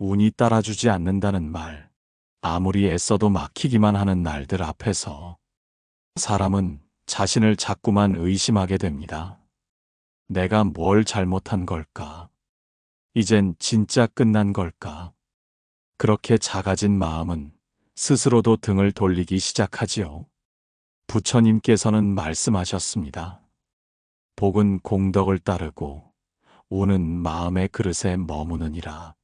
운이 따라주지 않는다는 말, 아무리 애써도 막히기만 하는 날들 앞에서 사람은 자신을 자꾸만 의심하게 됩니다. 내가 뭘 잘못한 걸까? 이젠 진짜 끝난 걸까? 그렇게 작아진 마음은 스스로도 등을 돌리기 시작하지요. 부처님께서는 말씀하셨습니다. 복은 공덕을 따르고 우는 마음의 그릇에 머무느니라.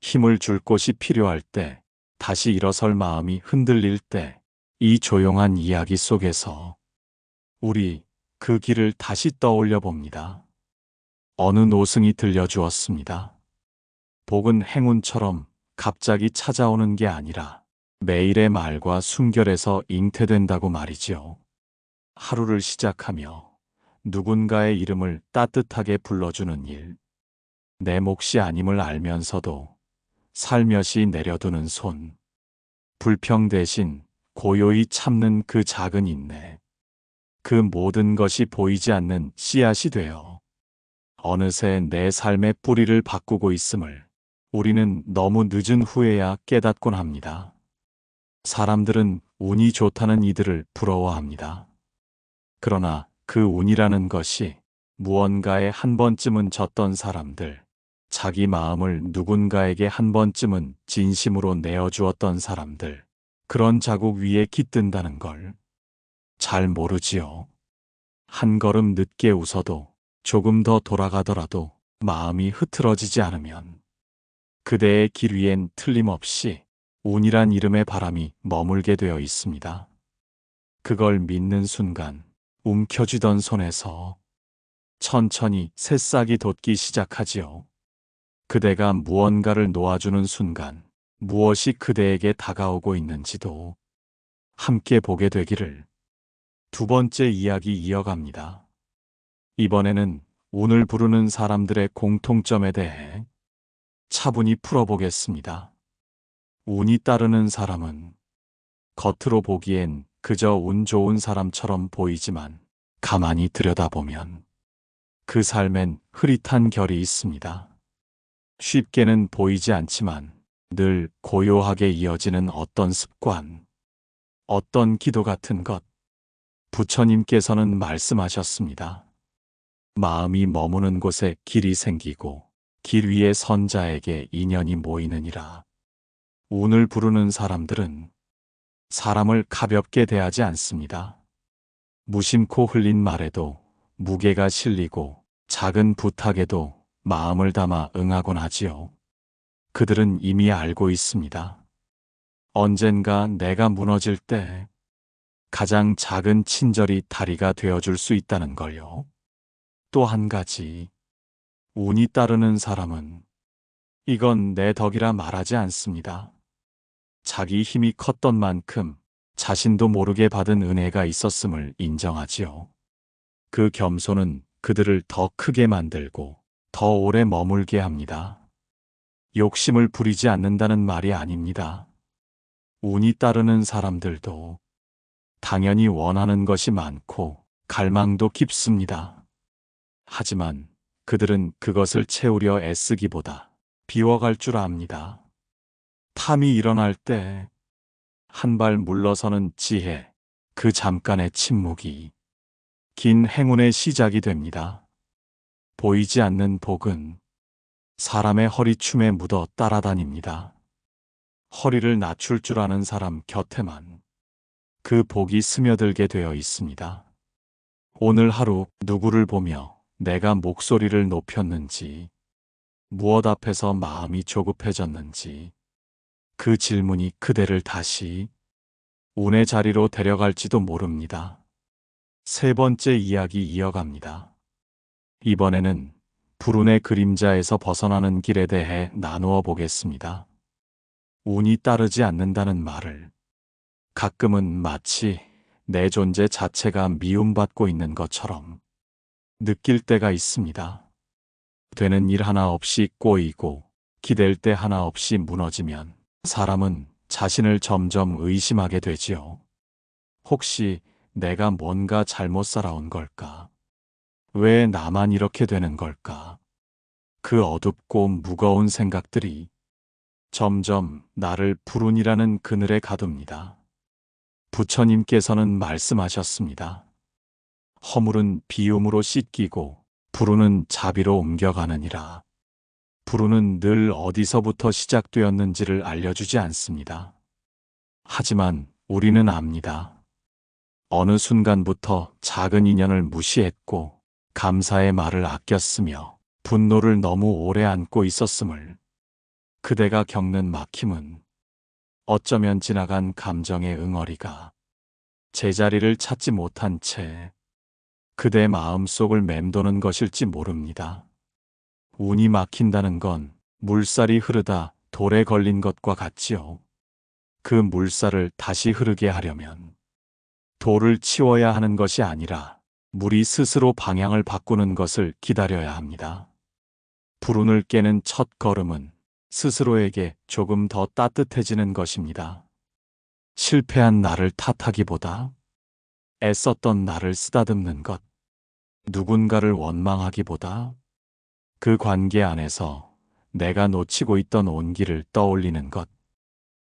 힘을 줄 곳이 필요할 때, 다시 일어설 마음이 흔들릴 때, 이 조용한 이야기 속에서 우리 그 길을 다시 떠올려 봅니다. 어느 노승이 들려주었습니다. 복은 행운처럼 갑자기 찾아오는 게 아니라 매일의 말과 순결에서 잉태된다고 말이지요. 하루를 시작하며 누군가의 이름을 따뜻하게 불러주는 일. 내 몫이 아님을 알면서도 살며시 내려두는 손. 불평 대신 고요히 참는 그 작은 인내. 그 모든 것이 보이지 않는 씨앗이 되어 어느새 내 삶의 뿌리를 바꾸고 있음을 우리는 너무 늦은 후에야 깨닫곤 합니다. 사람들은 운이 좋다는 이들을 부러워합니다. 그러나 그 운이라는 것이 무언가에 한 번쯤은 졌던 사람들, 자기 마음을 누군가에게 한 번쯤은 진심으로 내어주었던 사람들, 그런 자국 위에 깃든다는 걸 잘 모르지요. 한 걸음 늦게 웃어도 조금 더 돌아가더라도 마음이 흐트러지지 않으면 그대의 길 위엔 틀림없이 운이란 이름의 바람이 머물게 되어 있습니다. 그걸 믿는 순간 움켜쥐던 손에서 천천히 새싹이 돋기 시작하지요. 그대가 무언가를 놓아주는 순간 무엇이 그대에게 다가오고 있는지도 함께 보게 되기를 두 번째 이야기 이어갑니다. 이번에는 운을 부르는 사람들의 공통점에 대해 차분히 풀어보겠습니다. 운이 따르는 사람은 겉으로 보기엔 그저 운 좋은 사람처럼 보이지만 가만히 들여다보면 그 삶엔 흐릿한 결이 있습니다. 쉽게는 보이지 않지만 늘 고요하게 이어지는 어떤 습관, 어떤 기도 같은 것, 부처님께서는 말씀하셨습니다. 마음이 머무는 곳에 길이 생기고 길 위에 선자에게 인연이 모이느니라. 운을 부르는 사람들은 사람을 가볍게 대하지 않습니다. 무심코 흘린 말에도 무게가 실리고 작은 부탁에도 마음을 담아 응하곤 하지요. 그들은 이미 알고 있습니다. 언젠가 내가 무너질 때 가장 작은 친절이 다리가 되어줄 수 있다는 걸요. 또 한 가지, 운이 따르는 사람은 이건 내 덕이라 말하지 않습니다. 자기 힘이 컸던 만큼 자신도 모르게 받은 은혜가 있었음을 인정하지요. 그 겸손은 그들을 더 크게 만들고 더 오래 머물게 합니다. 욕심을 부리지 않는다는 말이 아닙니다. 운이 따르는 사람들도 당연히 원하는 것이 많고 갈망도 깊습니다. 하지만 그들은 그것을 채우려 애쓰기보다 비워갈 줄 압니다. 탐이 일어날 때 한 발 물러서는 지혜, 그 잠깐의 침묵이 긴 행운의 시작이 됩니다. 보이지 않는 복은 사람의 허리춤에 묻어 따라다닙니다. 허리를 낮출 줄 아는 사람 곁에만 그 복이 스며들게 되어 있습니다. 오늘 하루 누구를 보며 내가 목소리를 높였는지, 무엇 앞에서 마음이 조급해졌는지, 그 질문이 그대를 다시 운의 자리로 데려갈지도 모릅니다. 세 번째 이야기 이어갑니다. 이번에는 불운의 그림자에서 벗어나는 길에 대해 나누어 보겠습니다. 운이 따르지 않는다는 말을 가끔은 마치 내 존재 자체가 미움받고 있는 것처럼 느낄 때가 있습니다. 되는 일 하나 없이 꼬이고 기댈 때 하나 없이 무너지면 사람은 자신을 점점 의심하게 되지요. 혹시 내가 뭔가 잘못 살아온 걸까? 왜 나만 이렇게 되는 걸까? 그 어둡고 무거운 생각들이 점점 나를 불운이라는 그늘에 가둡니다. 부처님께서는 말씀하셨습니다. 허물은 비움으로 씻기고 불운은 자비로 옮겨가느니라. 불운은 늘 어디서부터 시작되었는지를 알려주지 않습니다. 하지만 우리는 압니다. 어느 순간부터 작은 인연을 무시했고 감사의 말을 아꼈으며 분노를 너무 오래 안고 있었음을 그대가 겪는 막힘은 어쩌면 지나간 감정의 응어리가 제자리를 찾지 못한 채 그대 마음속을 맴도는 것일지 모릅니다. 운이 막힌다는 건 물살이 흐르다 돌에 걸린 것과 같지요. 그 물살을 다시 흐르게 하려면 돌을 치워야 하는 것이 아니라 물이 스스로 방향을 바꾸는 것을 기다려야 합니다. 불운을 깨는 첫 걸음은 스스로에게 조금 더 따뜻해지는 것입니다. 실패한 나를 탓하기보다 애썼던 나를 쓰다듬는 것, 누군가를 원망하기보다 그 관계 안에서 내가 놓치고 있던 온기를 떠올리는 것,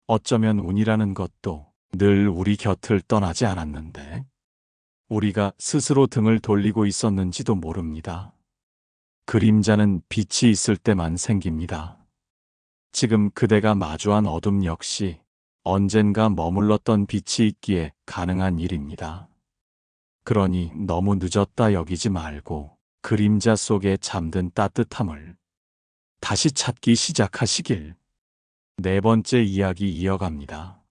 어쩌면 운이라는 것도 늘 우리 곁을 떠나지 않았는데, 우리가 스스로 등을 돌리고 있었는지도 모릅니다. 그림자는 빛이 있을 때만 생깁니다. 지금 그대가 마주한 어둠 역시 언젠가 머물렀던 빛이 있기에 가능한 일입니다. 그러니 너무 늦었다 여기지 말고 그림자 속에 잠든 따뜻함을 다시 찾기 시작하시길. 네 번째 이야기 이어갑니다.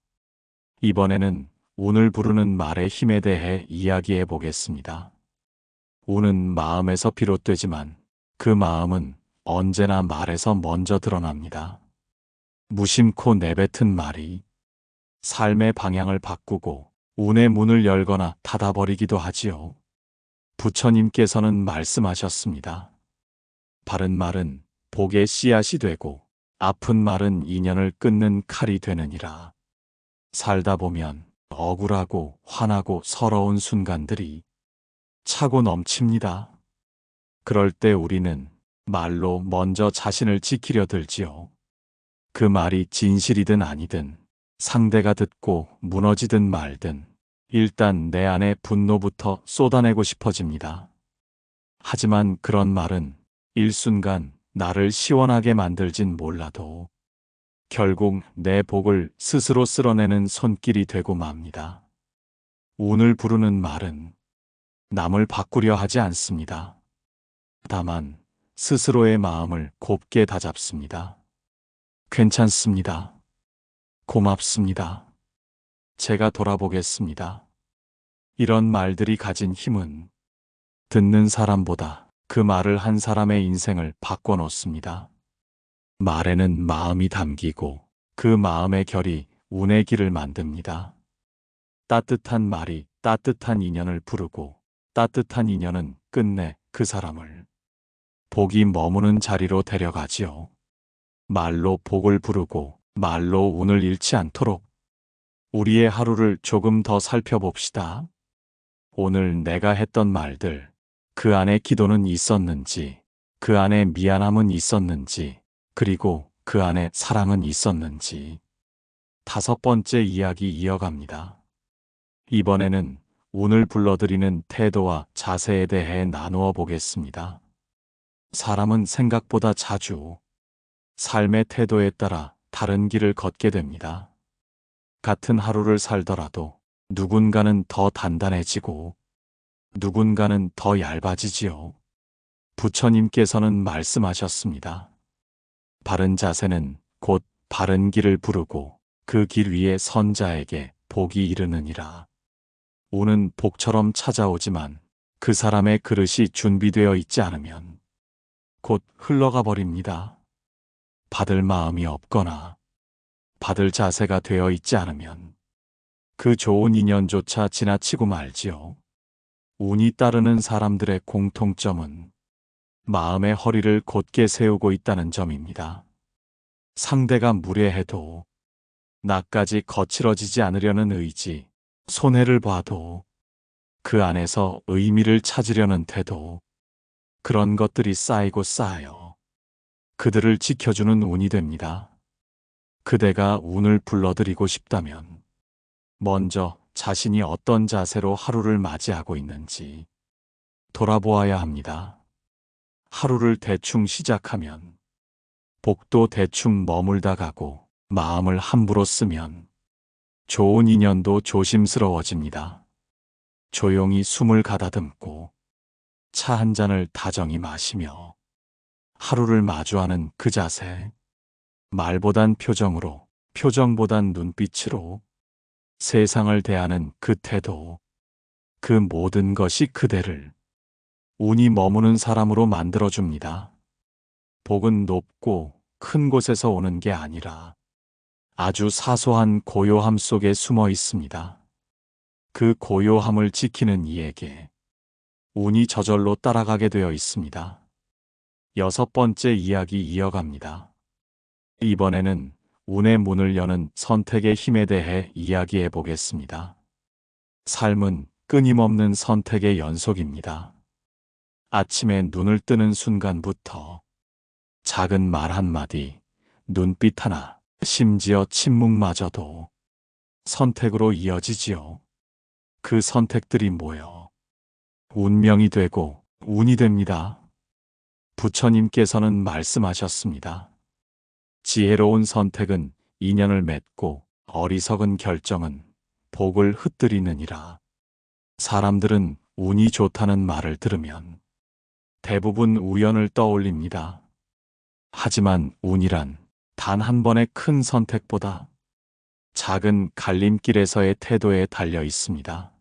이번에는 운을 부르는 말의 힘에 대해 이야기해 보겠습니다. 운은 마음에서 비롯되지만 그 마음은 언제나 말에서 먼저 드러납니다. 무심코 내뱉은 말이 삶의 방향을 바꾸고 운의 문을 열거나 닫아버리기도 하지요. 부처님께서는 말씀하셨습니다. 바른 말은 복의 씨앗이 되고 아픈 말은 인연을 끊는 칼이 되느니라. 살다 보면 억울하고 화나고 서러운 순간들이 차고 넘칩니다. 그럴 때 우리는 말로 먼저 자신을 지키려 들지요. 그 말이 진실이든 아니든 상대가 듣고 무너지든 말든 일단 내 안에 분노부터 쏟아내고 싶어집니다. 하지만 그런 말은 일순간 나를 시원하게 만들진 몰라도 결국 내 복을 스스로 쓸어내는 손길이 되고 맙니다. 운을 부르는 말은 남을 바꾸려 하지 않습니다. 다만 스스로의 마음을 곱게 다잡습니다. 괜찮습니다. 고맙습니다. 제가 돌아보겠습니다. 이런 말들이 가진 힘은 듣는 사람보다 그 말을 한 사람의 인생을 바꿔놓습니다. 말에는 마음이 담기고 그 마음의 결이 운의 길을 만듭니다. 따뜻한 말이 따뜻한 인연을 부르고 따뜻한 인연은 끝내 그 사람을 복이 머무는 자리로 데려가지요. 말로 복을 부르고 말로 운을 잃지 않도록 우리의 하루를 조금 더 살펴봅시다. 오늘 내가 했던 말들, 그 안에 기도는 있었는지, 그 안에 미안함은 있었는지, 그리고 그 안에 사랑은 있었는지. 다섯 번째 이야기 이어갑니다. 이번에는 운을 불러들이는 태도와 자세에 대해 나누어 보겠습니다. 사람은 생각보다 자주 삶의 태도에 따라 다른 길을 걷게 됩니다. 같은 하루를 살더라도 누군가는 더 단단해지고 누군가는 더 얇아지지요. 부처님께서는 말씀하셨습니다. 바른 자세는 곧 바른 길을 부르고 그 길 위에 선 자에게 복이 이르느니라. 운은 복처럼 찾아오지만 그 사람의 그릇이 준비되어 있지 않으면 곧 흘러가 버립니다. 받을 마음이 없거나 받을 자세가 되어 있지 않으면 그 좋은 인연조차 지나치고 말지요. 운이 따르는 사람들의 공통점은 마음의 허리를 곧게 세우고 있다는 점입니다. 상대가 무례해도 나까지 거칠어지지 않으려는 의지, 손해를 봐도 그 안에서 의미를 찾으려는 태도, 그런 것들이 쌓이고 쌓여 그들을 지켜주는 운이 됩니다. 그대가 운을 불러들이고 싶다면 먼저 자신이 어떤 자세로 하루를 맞이하고 있는지 돌아보아야 합니다. 하루를 대충 시작하면 복도 대충 머물다 가고 마음을 함부로 쓰면 좋은 인연도 조심스러워집니다. 조용히 숨을 가다듬고 차 한 잔을 다정히 마시며 하루를 마주하는 그 자세. 말보단 표정으로, 표정보단 눈빛으로 세상을 대하는 그 태도. 그 모든 것이 그대를 운이 머무는 사람으로 만들어줍니다. 복은 높고 큰 곳에서 오는 게 아니라 아주 사소한 고요함 속에 숨어 있습니다. 그 고요함을 지키는 이에게 운이 저절로 따라가게 되어 있습니다. 여섯 번째 이야기 이어갑니다. 이번에는 운의 문을 여는 선택의 힘에 대해 이야기해 보겠습니다. 삶은 끊임없는 선택의 연속입니다. 아침에 눈을 뜨는 순간부터 작은 말 한마디, 눈빛 하나, 심지어 침묵마저도 선택으로 이어지지요. 그 선택들이 모여 운명이 되고 운이 됩니다. 부처님께서는 말씀하셨습니다. 지혜로운 선택은 인연을 맺고 어리석은 결정은 복을 흩뜨리느니라. 사람들은 운이 좋다는 말을 들으면 대부분 우연을 떠올립니다. 하지만 운이란 단 한 번의 큰 선택보다 작은 갈림길에서의 태도에 달려 있습니다.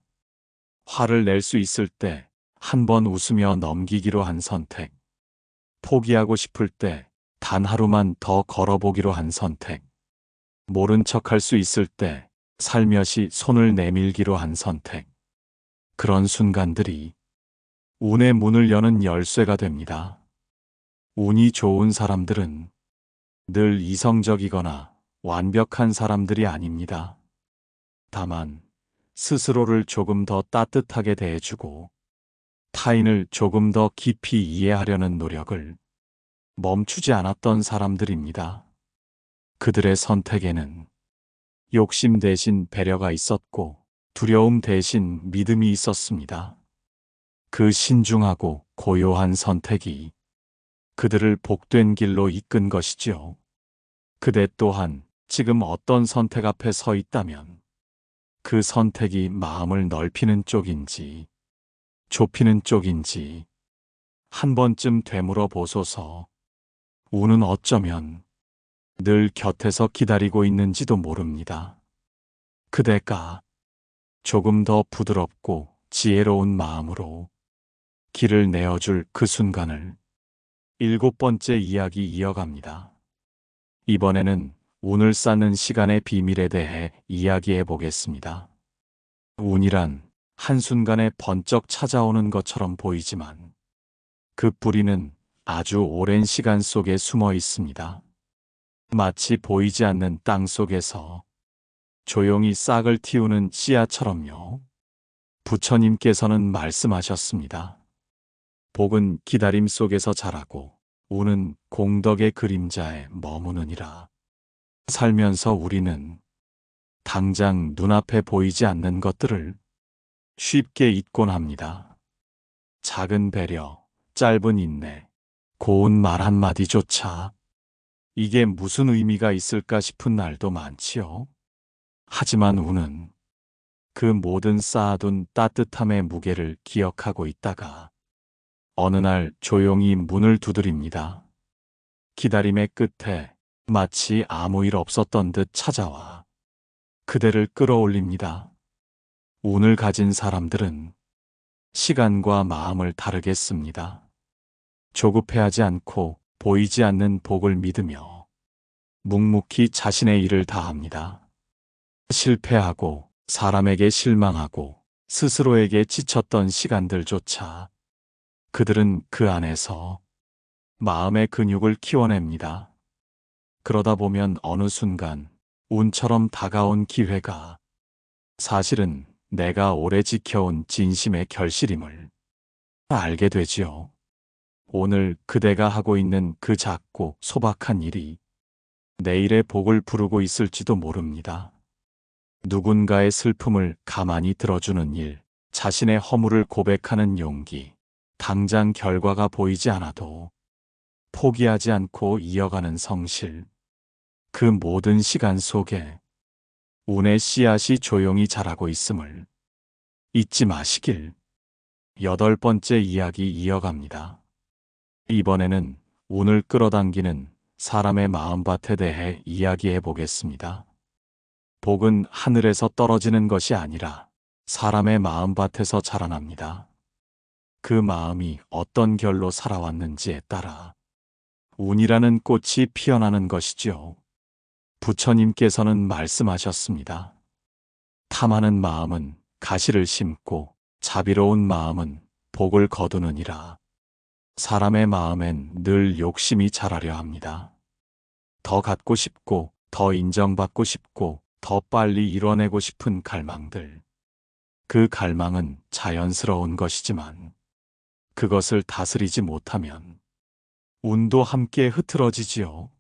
화를 낼 수 있을 때 한 번 웃으며 넘기기로 한 선택. 포기하고 싶을 때 단 하루만 더 걸어보기로 한 선택. 모른 척할 수 있을 때 살며시 손을 내밀기로 한 선택. 그런 순간들이 운의 문을 여는 열쇠가 됩니다. 운이 좋은 사람들은 늘 이성적이거나 완벽한 사람들이 아닙니다. 다만 스스로를 조금 더 따뜻하게 대해주고 타인을 조금 더 깊이 이해하려는 노력을 멈추지 않았던 사람들입니다. 그들의 선택에는 욕심 대신 배려가 있었고 두려움 대신 믿음이 있었습니다. 그 신중하고 고요한 선택이 그들을 복된 길로 이끈 것이지요. 그대 또한 지금 어떤 선택 앞에 서 있다면 그 선택이 마음을 넓히는 쪽인지 좁히는 쪽인지 한 번쯤 되물어 보소서. 우는 어쩌면 늘 곁에서 기다리고 있는지도 모릅니다. 그대가 조금 더 부드럽고 지혜로운 마음으로 길을 내어줄 그 순간을 일곱 번째 이야기 이어갑니다. 이번에는 운을 쌓는 시간의 비밀에 대해 이야기해 보겠습니다. 운이란 한순간에 번쩍 찾아오는 것처럼 보이지만 그 뿌리는 아주 오랜 시간 속에 숨어 있습니다. 마치 보이지 않는 땅 속에서 조용히 싹을 틔우는 씨앗처럼요. 부처님께서는 말씀하셨습니다. 복은 기다림 속에서 자라고 우는 공덕의 그림자에 머무느니라. 살면서 우리는 당장 눈앞에 보이지 않는 것들을 쉽게 잊곤 합니다. 작은 배려, 짧은 인내, 고운 말 한마디조차 이게 무슨 의미가 있을까 싶은 날도 많지요. 하지만 우는 그 모든 쌓아둔 따뜻함의 무게를 기억하고 있다가 어느 날 조용히 문을 두드립니다. 기다림의 끝에 마치 아무 일 없었던 듯 찾아와 그대를 끌어올립니다. 운을 가진 사람들은 시간과 마음을 다르게 씁니다. 조급해하지 않고 보이지 않는 복을 믿으며 묵묵히 자신의 일을 다합니다. 실패하고 사람에게 실망하고 스스로에게 지쳤던 시간들조차 그들은 그 안에서 마음의 근육을 키워냅니다. 그러다 보면 어느 순간 운처럼 다가온 기회가 사실은 내가 오래 지켜온 진심의 결실임을 알게 되지요. 오늘 그대가 하고 있는 그 작고 소박한 일이 내일의 복을 부르고 있을지도 모릅니다. 누군가의 슬픔을 가만히 들어주는 일, 자신의 허물을 고백하는 용기, 당장 결과가 보이지 않아도 포기하지 않고 이어가는 성실. 그 모든 시간 속에 운의 씨앗이 조용히 자라고 있음을 잊지 마시길. 여덟 번째 이야기 이어갑니다. 이번에는 운을 끌어당기는 사람의 마음밭에 대해 이야기해 보겠습니다. 복은 하늘에서 떨어지는 것이 아니라 사람의 마음밭에서 자라납니다. 그 마음이 어떤 결로 살아왔는지에 따라 운이라는 꽃이 피어나는 것이지요. 부처님께서는 말씀하셨습니다. 탐하는 마음은 가시를 심고 자비로운 마음은 복을 거두느니라. 사람의 마음엔 늘 욕심이 자라려 합니다. 더 갖고 싶고, 더 인정받고 싶고, 더 빨리 이뤄내고 싶은 갈망들. 그 갈망은 자연스러운 것이지만, 그것을 다스리지 못하면, 운도 함께 흐트러지지요.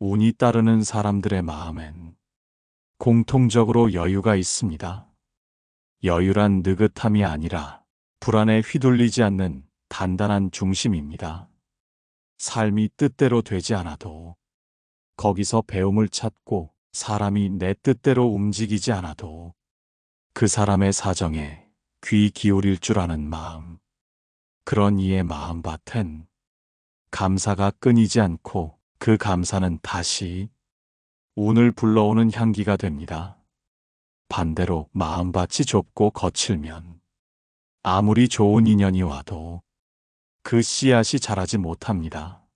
운이 따르는 사람들의 마음엔 공통적으로 여유가 있습니다. 여유란 느긋함이 아니라 불안에 휘둘리지 않는 단단한 중심입니다. 삶이 뜻대로 되지 않아도 거기서 배움을 찾고 사람이 내 뜻대로 움직이지 않아도 그 사람의 사정에 귀 기울일 줄 아는 마음. 그런 이의 마음밭엔 감사가 끊이지 않고 그 감사는 다시 운을 불러오는 향기가 됩니다. 반대로 마음밭이 좁고 거칠면 아무리 좋은 인연이 와도 그 씨앗이 자라지 못합니다.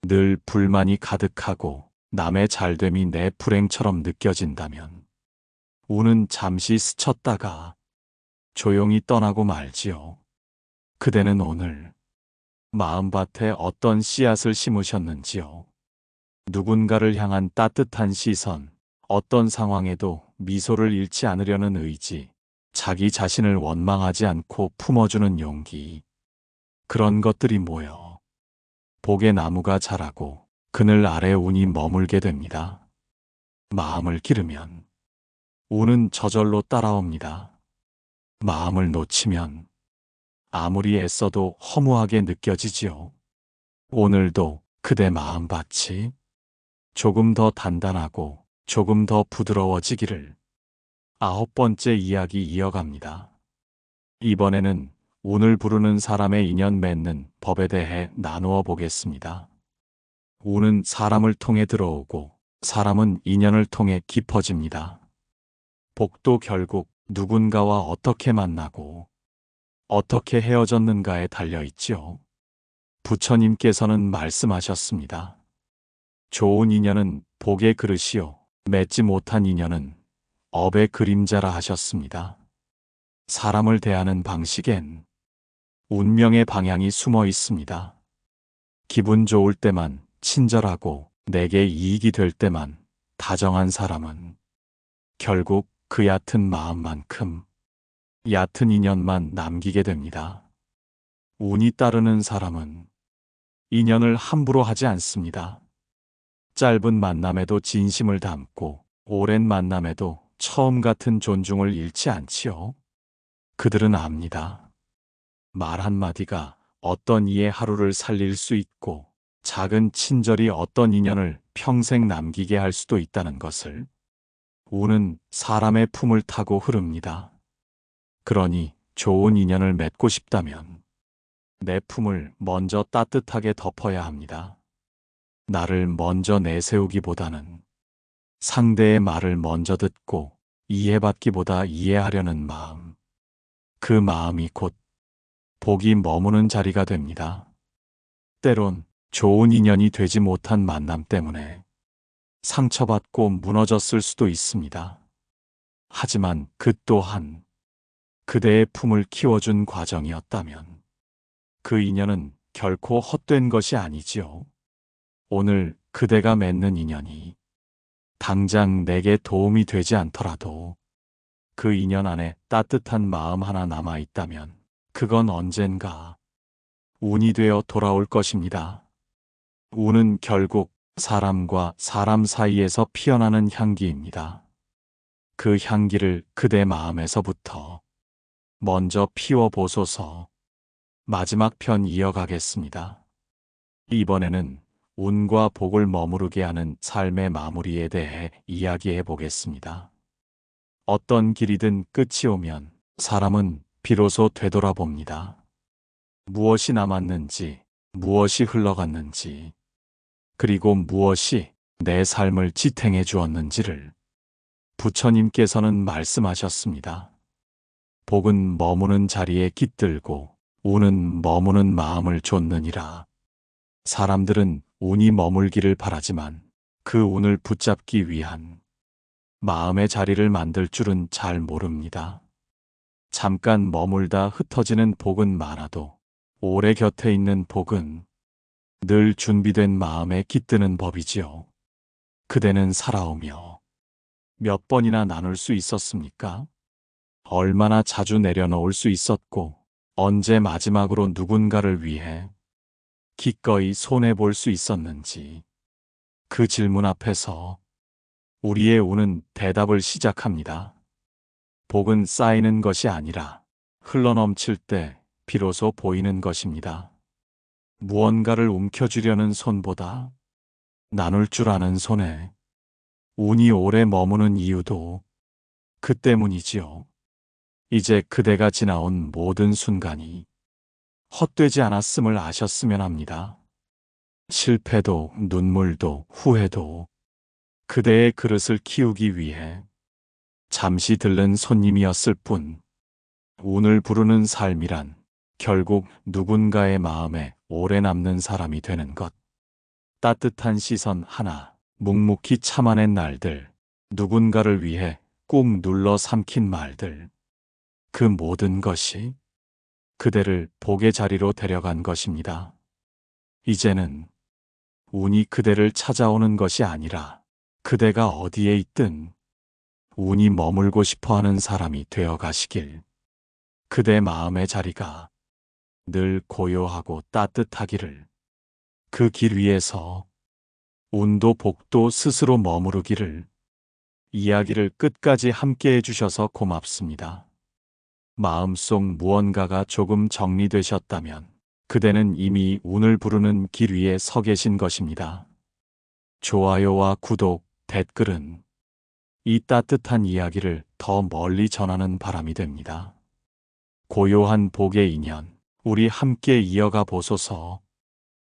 늘 불만이 가득하고 남의 잘됨이 내 불행처럼 느껴진다면 운은 잠시 스쳤다가 조용히 떠나고 말지요. 그대는 오늘 마음밭에 어떤 씨앗을 심으셨는지요. 누군가를 향한 따뜻한 시선, 어떤 상황에도 미소를 잃지 않으려는 의지, 자기 자신을 원망하지 않고 품어주는 용기. 그런 것들이 모여 복의 나무가 자라고 그늘 아래 운이 머물게 됩니다. 마음을 기르면 운은 저절로 따라옵니다. 마음을 놓치면 아무리 애써도 허무하게 느껴지지요. 오늘도 그대 마음밭이 조금 더 단단하고 조금 더 부드러워지기를 아홉 번째 이야기 이어갑니다. 이번에는 운을 부르는 사람의 인연 맺는 법에 대해 나누어 보겠습니다. 운은 사람을 통해 들어오고 사람은 인연을 통해 깊어집니다. 복도 결국 누군가와 어떻게 만나고 어떻게 헤어졌는가에 달려 있지요. 부처님께서는 말씀하셨습니다. 좋은 인연은 복의 그릇이요. 맺지 못한 인연은 업의 그림자라 하셨습니다. 사람을 대하는 방식엔 운명의 방향이 숨어 있습니다. 기분 좋을 때만 친절하고 내게 이익이 될 때만 다정한 사람은 결국 그 얕은 마음만큼 얕은 인연만 남기게 됩니다. 운이 따르는 사람은 인연을 함부로 하지 않습니다. 짧은 만남에도 진심을 담고 오랜 만남에도 처음 같은 존중을 잃지 않지요. 그들은 압니다. 말 한마디가 어떤 이의 하루를 살릴 수 있고 작은 친절이 어떤 인연을 평생 남기게 할 수도 있다는 것을 우는 사람의 품을 타고 흐릅니다. 그러니 좋은 인연을 맺고 싶다면 내 품을 먼저 따뜻하게 덮어야 합니다. 나를 먼저 내세우기보다는 상대의 말을 먼저 듣고 이해받기보다 이해하려는 마음. 그 마음이 곧 복이 머무는 자리가 됩니다. 때론 좋은 인연이 되지 못한 만남 때문에 상처받고 무너졌을 수도 있습니다. 하지만 그 또한 그대의 품을 키워준 과정이었다면 그 인연은 결코 헛된 것이 아니지요. 오늘 그대가 맺는 인연이 당장 내게 도움이 되지 않더라도 그 인연 안에 따뜻한 마음 하나 남아 있다면 그건 언젠가 운이 되어 돌아올 것입니다. 운은 결국 사람과 사람 사이에서 피어나는 향기입니다. 그 향기를 그대 마음에서부터 먼저 피워보소서. 마지막 편 이어가겠습니다. 이번에는 운과 복을 머무르게 하는 삶의 마무리에 대해 이야기해 보겠습니다. 어떤 길이든 끝이 오면 사람은 비로소 되돌아봅니다. 무엇이 남았는지, 무엇이 흘러갔는지, 그리고 무엇이 내 삶을 지탱해 주었는지를 부처님께서는 말씀하셨습니다. 복은 머무는 자리에 깃들고 운은 머무는 마음을 좇느니라. 사람들은 운이 머물기를 바라지만 그 운을 붙잡기 위한 마음의 자리를 만들 줄은 잘 모릅니다. 잠깐 머물다 흩어지는 복은 많아도 오래 곁에 있는 복은 늘 준비된 마음에 깃드는 법이지요. 그대는 살아오며 몇 번이나 나눌 수 있었습니까? 얼마나 자주 내려놓을 수 있었고 언제 마지막으로 누군가를 위해 기꺼이 손해볼 수 있었는지 그 질문 앞에서 우리의 운은 대답을 시작합니다. 복은 쌓이는 것이 아니라 흘러넘칠 때 비로소 보이는 것입니다. 무언가를 움켜쥐려는 손보다 나눌 줄 아는 손에 운이 오래 머무는 이유도 그 때문이지요. 이제 그대가 지나온 모든 순간이 헛되지 않았음을 아셨으면 합니다. 실패도 눈물도 후회도 그대의 그릇을 키우기 위해 잠시 들른 손님이었을 뿐 운을 부르는 삶이란 결국 누군가의 마음에 오래 남는 사람이 되는 것. 따뜻한 시선 하나, 묵묵히 참아낸 날들, 누군가를 위해 꾹 눌러 삼킨 말들. 그 모든 것이 그대를 복의 자리로 데려간 것입니다. 이제는 운이 그대를 찾아오는 것이 아니라 그대가 어디에 있든 운이 머물고 싶어 하는 사람이 되어 가시길. 그대 마음의 자리가 늘 고요하고 따뜻하기를. 그 길 위에서 운도 복도 스스로 머무르기를. 이야기를 끝까지 함께 해주셔서 고맙습니다. 마음속 무언가가 조금 정리되셨다면 그대는 이미 운을 부르는 길 위에 서 계신 것입니다. 좋아요와 구독, 댓글은 이 따뜻한 이야기를 더 멀리 전하는 바람이 됩니다. 고요한 복의 인연, 우리 함께 이어가 보소서.